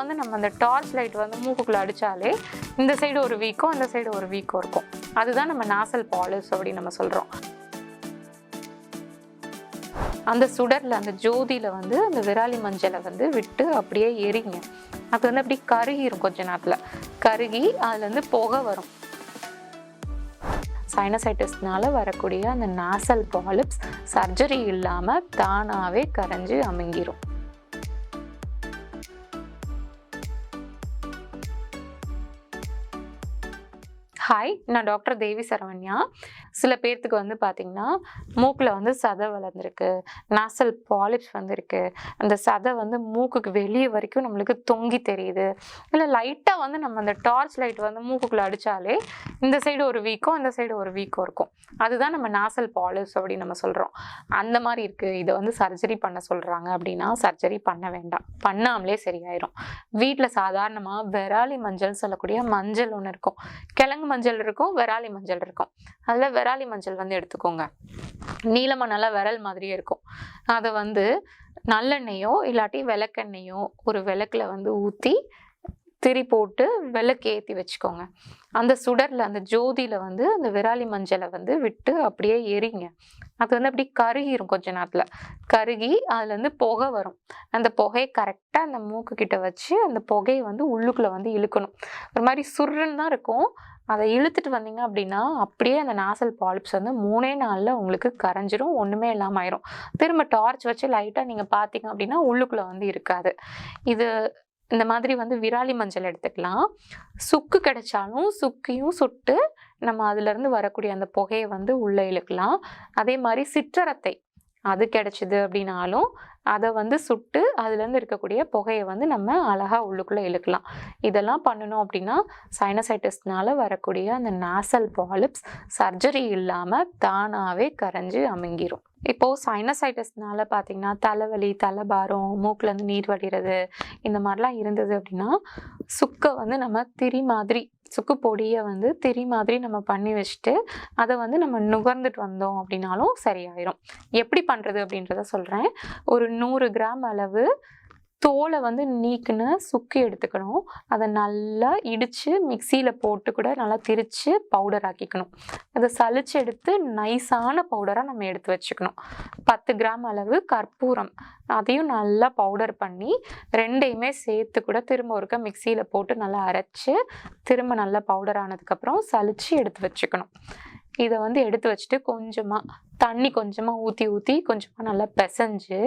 வந்து நம்ம அந்த டார்ச் லைட் வந்து மூக்குக்குள்ள அடிச்சாலே இந்த சைடு ஒரு வீக்கும் அந்த சைடு ஒரு வீக்கும் இருக்கும். அதுதான் நம்ம நாசல் பாலிஸ் அப்படின்னு நம்ம சொல்றோம். அந்த சுடர்ல அந்த ஜோதியில வந்து அந்த விராலி மஞ்சளை வந்து விட்டு அப்படியே எரிங்க. அது வந்து அப்படி கருகிரும் கொஞ்ச நேரத்துல. கருகி அதுல இருந்து புகை வரும். சைனசைட்டிஸ்னால வரக்கூடிய அந்த நாசல் பாலிப்ஸ் சர்ஜரி இல்லாமல் தானாகவே கரைஞ்சி அமுங்கிரும். ஹாய் நான் டாக்டர் தேவி சரவண்யா. சில பேர்த்துக்கு வந்து பார்த்தீங்கன்னா மூக்கில் வந்து சதை வளர்ந்துருக்கு நாசல் பாலிப்ஸ் வந்துருக்கு. அந்த சதை வந்து மூக்குக்கு வெளியே வரைக்கும் நம்மளுக்கு தொங்கி தெரியுது. இல்லை லைட்டாக வந்து நம்ம அந்த டார்ச் லைட் வந்து மூக்குக்குள்ளே அடித்தாலே இந்த சைடு ஒரு வீக்கம் அந்த சைடு ஒரு வீக்கம் இருக்கும். அதுதான் நம்ம நாசல் பாலிப்ஸ் அப்படின்னு நம்ம சொல்கிறோம் அந்த மாதிரி இருக்குது இதை வந்து சர்ஜரி பண்ண சொல்கிறாங்க அப்படின்னா சர்ஜரி பண்ண வேண்டாம். பண்ணாமலே சரியாயிரும். வீட்டில் சாதாரணமாக விராலி மஞ்சள் சொல்லக்கூடிய மஞ்சள் ஒன்று இருக்கும். கிழங்கு மஞ்சள் மஞ்சள் இருக்கும் விராலி மஞ்சள் இருக்கும். அதில் விராலி மஞ்சள் வந்து எடுத்துக்கோங்க. நீளமாக நல்லா விரல் மாதிரியே இருக்கும். அதை வந்து நல்லெண்ணெயோ இல்லாட்டி விளக்கெண்ணெயோ ஒரு விளக்குல வந்து ஊற்றி திரி போட்டு விளக்கு ஏற்றி வச்சுக்கோங்க. அந்த சுடரில் அந்த ஜோதியில் வந்து அந்த விராலி மஞ்சளை வந்து விட்டு அப்படியே எரிங்க. அது வந்து அப்படி கருகிரும் கொஞ்ச நேரத்தில். கருகி அதுலேருந்து புகை வரும். அந்த புகையை கரெக்டாக அந்த மூக்கு கிட்ட வச்சு அந்த புகையை வந்து உள்ளுக்குள்ளே வந்து இழுக்கணும். ஒரு மாதிரி சுருன்னு தான் இருக்கும். அதை இழுத்துட்டு வந்தீங்க அப்படின்னா அப்படியே அந்த நாசல் பாலிப்ஸ் வந்து மூணே நாளில் உங்களுக்கு கரைஞ்சிரும் ஒன்றுமே இல்லாமல் ஆயிரும் திரும்ப டார்ச் வச்சு லைட்டாக நீங்கள் பார்த்தீங்க அப்படின்னா உள்ளுக்குள்ளே வந்து இருக்காது. இது இந்த மாதிரி வந்து விராலி மஞ்சள் எடுத்துக்கலாம். சுக்கு கிடைச்சாலும் சுக்கையும் சுட்டு நம்ம அதுலேருந்து வரக்கூடிய அந்த புகையை வந்து உள்ளே இழுக்கலாம். அதே மாதிரி சிற்றரத்தை அது கிடைச்சிது அப்படின்னாலும் அதை வந்து சுட்டு அதுலேருந்து இருக்கக்கூடிய புகையை வந்து நம்ம அழகாக உள்ளுக்குள்ளே இழுக்கலாம். இதெல்லாம் பண்ணணும் அப்படின்னா சைனசைட்டிஸ்னால வரக்கூடிய அந்த நாசல் பாலிப்ஸ் சர்ஜரி இல்லாமல் தானாகவே கரைஞ்சி அமைங்கிரும். இப்போது சைனசைட்டிஸ்னால பார்த்தீங்கன்னா தலைவலி தலைபாரம் மூக்கிலேருந்து நீர் வடிகிறது இந்த மாதிரிலாம் இருந்தது அப்படின்னா சுக்கை வந்து நம்ம திரி மாதிரி சுக்கு பொடியை வந்து திரி மாதிரி நம்ம பண்ணி வச்சுட்டு அதை வந்து நம்ம நுகர்ந்துட்டு வந்தோம் அப்படின்னாலும் சரியாயிரும். எப்படி பண்ணுறது அப்படின்றத சொல்கிறேன் ஒரு நூறு கிராம் அளவு தோலை வந்து நீக்குன்னு சுக்கு எடுத்துக்கணும். அதை நல்லா இடித்து மிக்சியில் போட்டு கூட நல்லா திரித்து பவுடர் ஆக்கிக்கணும். அதை சளிச்சு எடுத்து நைஸான பவுடராக நம்ம எடுத்து வச்சுக்கணும். பத்து கிராம் அளவு கற்பூரம். அதையும் நல்லா பவுடர் பண்ணி ரெண்டையுமே சேர்த்து கூட திரும்ப ஒருக்க மிக்சியில் போட்டு நல்லா அரைச்சி திரும்ப நல்லா பவுடர் ஆனதுக்கப்புறம் சளிச்சு எடுத்து வச்சுக்கணும். இதை வந்து எடுத்து வச்சுட்டு கொஞ்சமாக தண்ணி கொஞ்சமாக ஊற்றி ஊற்றி கொஞ்சமாக நல்லா பிசைஞ்சு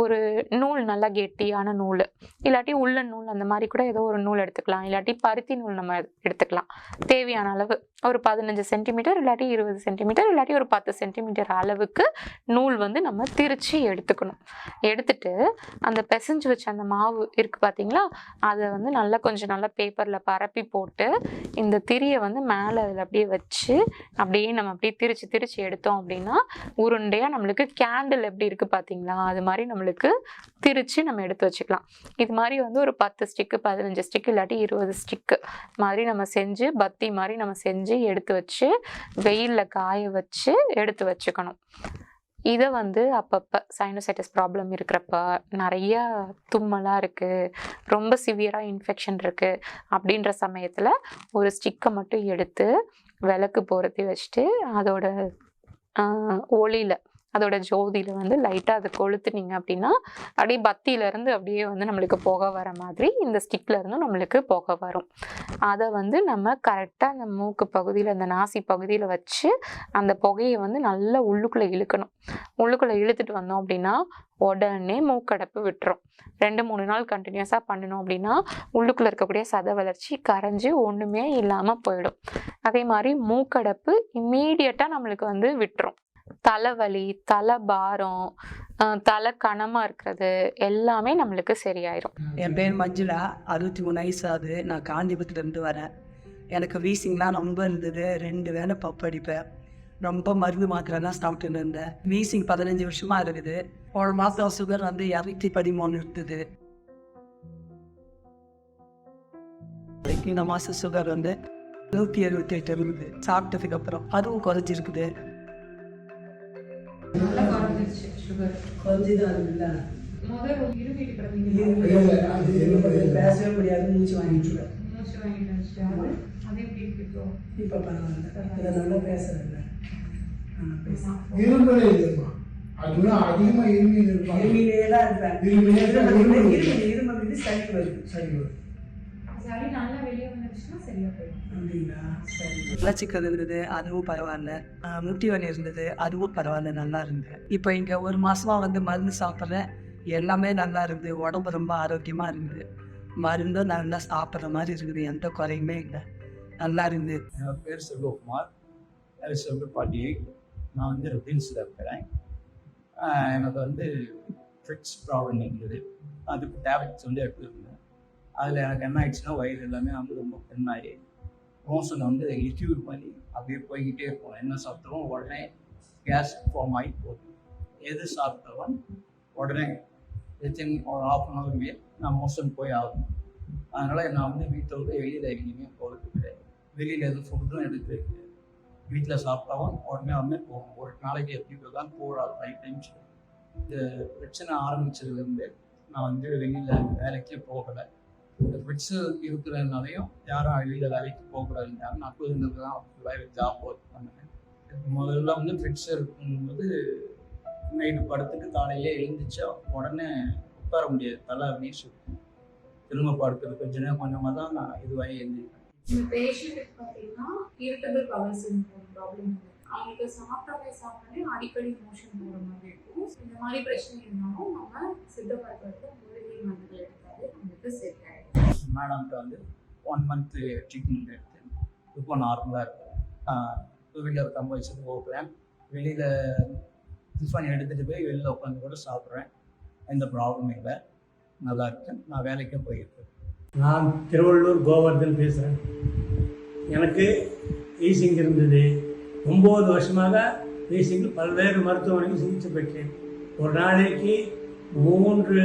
ஒரு நூல் நல்லா கெட்டியான நூல். இல்லாட்டி உள்ள நூல் அந்த மாதிரி கூட ஏதோ ஒரு நூல் எடுத்துக்கலாம். இல்லாட்டி பருத்தி நூல் நம்ம எடுத்துக்கலாம். தேவையான அளவு. ஒரு பதினஞ்சு சென்டிமீட்டர் இல்லாட்டி இருபது சென்டிமீட்டர் இல்லாட்டி ஒரு பத்து சென்டிமீட்டர் அளவுக்கு நூல் வந்து நம்ம திரிச்சு எடுத்துக்கணும். எடுத்துட்டு அந்த பிசைஞ்சு வச்ச அந்த மாவு இருக்குது பார்த்தீங்களா அதை வந்து நல்லா கொஞ்சம் நல்லா பேப்பரில் பரப்பி போட்டு இந்த திரியை வந்து மேலே அதில் அப்படியே வச்சு அப்படியே நம்ம அப்படியே திரிச்சு திரிச்சு எடுத்தோம் அப்படின்னா உருண்டையாக நம்மளுக்கு கேண்டில் எப்படி இருக்குது பார்த்தீங்களா அது மாதிரி நம்மளுக்கு திரித்து நம்ம எடுத்து வச்சுக்கலாம். இது மாதிரி வந்து ஒரு பத்து ஸ்டிக்கு பதினஞ்சு ஸ்டிக்கு இல்லாட்டி இருபது ஸ்டிக்கு மாதிரி நம்ம செஞ்சு பத்தி மாதிரி நம்ம செஞ்சு எடுத்து வச்சு வெயிலில் காய வச்சு எடுத்து வச்சுக்கணும். இதை வந்து அப்பப்போ சைனோசைட்டிஸ் ப்ராப்ளம் இருக்கிறப்ப நிறைய தும்மலாக இருக்குது ரொம்ப சிவியராக இன்ஃபெக்ஷன் இருக்குது அப்படின்ற சமயத்தில் ஒரு ஸ்டிக்கை மட்டும் எடுத்து விளக்கு போகிறத்தி வச்சுட்டு அதோட ஒளியில் அதோட ஜோதியில் வந்து லைட்டாக அதை கொளுத்துனீங்க அப்படின்னா அப்படியே பத்தியிலேருந்து அப்படியே வந்து நம்மளுக்கு புகை வர மாதிரி இந்த ஸ்டிக்லேருந்தும் நம்மளுக்கு புகை வரும். அதை வந்து நம்ம கரெக்டாக அந்த மூக்கு பகுதியில் அந்த நாசி பகுதியில் வச்சு அந்த புகையை வந்து நல்லா உள்ளுக்குள்ளே இழுக்கணும். உள்ளுக்குள்ளே இழுத்துட்டு வந்தோம் அப்படின்னா உடனே மூக்கடைப்பு விட்டுரும். ரெண்டு மூணு நாள் கண்டினியூஸாக பண்ணணும் அப்படின்னா உள்ளுக்குள்ளே இருக்கக்கூடிய சத வளர்ச்சி கரைஞ்சி ஒன்றுமே இல்லாமல் போயிடும். அதே மாதிரி மூக்கடைப்பு இம்மீடியட்டாக நம்மளுக்கு வந்து விட்டுரும். தலைவலி தலை பாரம் தலை கனமாக இருக்கிறது எல்லாமே நம்மளுக்கு சரியாயிரும். என் பேர் மஞ்சுளா. அறுபத்தி மூணு வயசு ஆகுது. நான் காஞ்சிபுரத்துலேருந்து வரேன். எனக்கு வீசிங்லாம் ரொம்ப இருந்தது. ரெண்டு வேளை பப்படிப்பேன் ரொம்ப மருந்து மாத்திரை தான் சாப்பிட்டுன்னு இருந்தேன். வீசிங் பதினஞ்சு வருஷமாக இருக்குது. ஒரு மாதம் சுகர் வந்து இரநூத்தி பதிமூணு இருந்தது. இந்த மாதம் சுகர் வந்து நூற்றி எழுபத்தி எட்டு இருக்குது சாப்பிட்டதுக்கு அப்புறம் அதுவும் குறைஞ்சிருக்குது. குறைஞ்சிதான் இருக்குல்ல முதல் இது கிடந்தீங்க பேசவே முடியாது மூச்சு வாங்கிட்டு இருக்கேன். மூச்சு வாங்கிட்டு இருந்துச்சு அது எப்படி இருக்கு இப்போ? இப்ப பரவாயில்ல. இதை நல்லா பேசுறேன் நல்லா இருமலே இல்லைம்மா அதுதான் அதிகமா இருமி இருப்பாங்க இருமிலே தான் இருப்பேன். இருமிலே தான் இருமல் வந்து சளி வருது சளி நல்லா வெளியே வந்துடுச்சுன்னா சரியா போயிடும். அப்படிங்களா? சரி. மலச்சிக்கல் இருந்தது அதுவும் பரவாயில்ல. முட்டி வலி இருந்தது அதுவும் பரவாயில்ல நல்லா இருந்தது. இப்போ இங்கே ஒரு மாசமா வந்து மருந்து சாப்பிட்றேன் எல்லாமே நல்லா இருந்தது உடம்பு ரொம்ப ஆரோக்கியமாக இருந்தது மருந்தும் நல்லா சாப்பிட்ற மாதிரி இருக்குது எந்த குறையுமே இல்லை. நல்லா இருந்தது. என் பேர் செல்வகுமார். அது செல்வப்பாட்டி நான் வந்து ரிபீல்ஸில் இருக்கிறேன். எனக்கு வந்து ஃபிட்ஸ் ப்ராப்ளம் இருந்தது அதுக்கு டேப்லெட்ஸ் வந்து எடுத்துருந்தேன். அதில் எனக்கு என்ன ஆயிடுச்சுன்னா வயிறு எல்லாமே வந்து ரொம்ப பெண்ணாயிடுச்சு மோஷன் வந்து லிக்யூட் பண்ணி அப்படியே போய்கிட்டே இருக்கும் என்ன சாப்பிட்டாலும் உடனே கேஸ் ஃபார்ம் ஆகி போகுது எது சாப்பிட்டாலும் உடனே வித்தின் ஒரு ஆஃப் அன் அவர் மேல் நான் மோஷன் போய் ஆகணும் அதனால் நான் வந்து வீட்டை விட்டு வெளியில் எங்கேயுமே போகிறது கிடையாது. வெளியில் எதுவும் ஃபுட்டும் எடுக்கிறது கிடையாது வீட்டில் சாப்பிட்டாவும் உடனே உடனே போகும். ஒரு நாளைக்கு எப்படி தான் போகாது. ஃபைவ் டைம்ஸ் இந்த பிரச்சனை ஆரம்பிச்சதுலேருந்து நான் வந்து வெளியில் வேலைக்கே போகலை. இந்த பிரச்சனை இருக்கிறதுனாலையும் யாரும் வெளியில் வேலைக்கு போகக்கூடாதுன்றாங்க நான் குழந்தைங்க தான் வேலை ஜாப் ஒர்க் பண்ணேன் முதல்ல வந்து ஃபிட்ஸ் இருக்கும்போது நைட்டு படுத்துட்டு காலையிலே எழுந்திரிச்சா உடனே உட்கார முடியாது. தலை அப்படியே சுற்றும் திரும்ப படுக்கிறது கொஞ்ச நேரம் கொஞ்சமாக தான் நான் இதுவாகி எழுந்திருக்கேன் இந்த பேஷண்ட்டுக்கு பார்த்தீங்கன்னா இரிட்டபிள் பவர் சிண்ட்ரோம் ப்ராப்ளம் அவங்களுக்கு சாப்பிட்டாலே சாப்பிட்டாலே அடிக்கடி மோஷன் போகிற மாதிரி இருக்கும். இந்த மாதிரி பிரச்சனை இருந்தாலும் நம்ம சித்த மருத்துவத்தை மூலிகை மருந்துகள் எடுத்தாலே நம்மளுக்கு செட் ஆகிடும் மேடம்கிட்ட வந்து ஒன் மந்த்து ட்ரீட்மெண்ட் எடுத்து இப்போ நார்மலாக இருக்கும். டூ வீலர் கம்ப வச்சுட்டு போகிறேன் வெளியில் டிஃபன் எடுத்துகிட்டு போய் வெளியில் உட்காந்து கூட சாப்பிட்றேன். எந்த ப்ராப்ளமும் இல்லை. நல்லா இருக்கேன் நான் வேலைக்கும் போயிருக்கேன் நான் திருவள்ளூர் கோவர்தன் பேசுகிறேன் எனக்கு வீசிங் இருந்தது. ஒம்பது வருஷமாக வீசிங் பல்வேறு மருத்துவமனைக்கு சிகிச்சை பெற்றேன். ஒரு நாளைக்கு மூன்று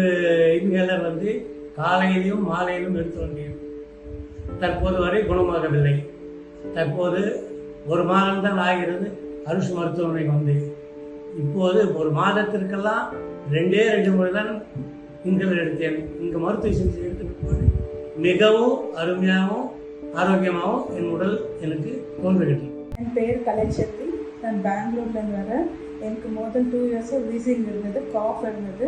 இன்ஹேலர் வந்து காலையிலும் மாலையிலும் எடுத்து வந்தேன். தற்போது வரை குணமாகவில்லை. தற்போது ஒரு மாதம்தான் ஆகிறது. அருஷ் மருத்துவமனை வந்து இப்போது ஒரு மாதத்திற்கெல்லாம் ரெண்டே ரெண்டு முறை தான் இன்ஹேலர் எடுத்தேன். இங்கே மருத்துவ சிகிச்சை எடுத்த போது மிகவும் அருமையாகவும் ஆரோக்கியமாகவும் என் உடல் எனக்கு தோன்றுகிறது. என் பெயர் கலைச்செல்வி நான் பெங்களூர்லேருந்து வரேன். எனக்கு மோர் தென் டூ இயர்ஸாக வீசிங் இருந்தது காஃப் இருந்தது.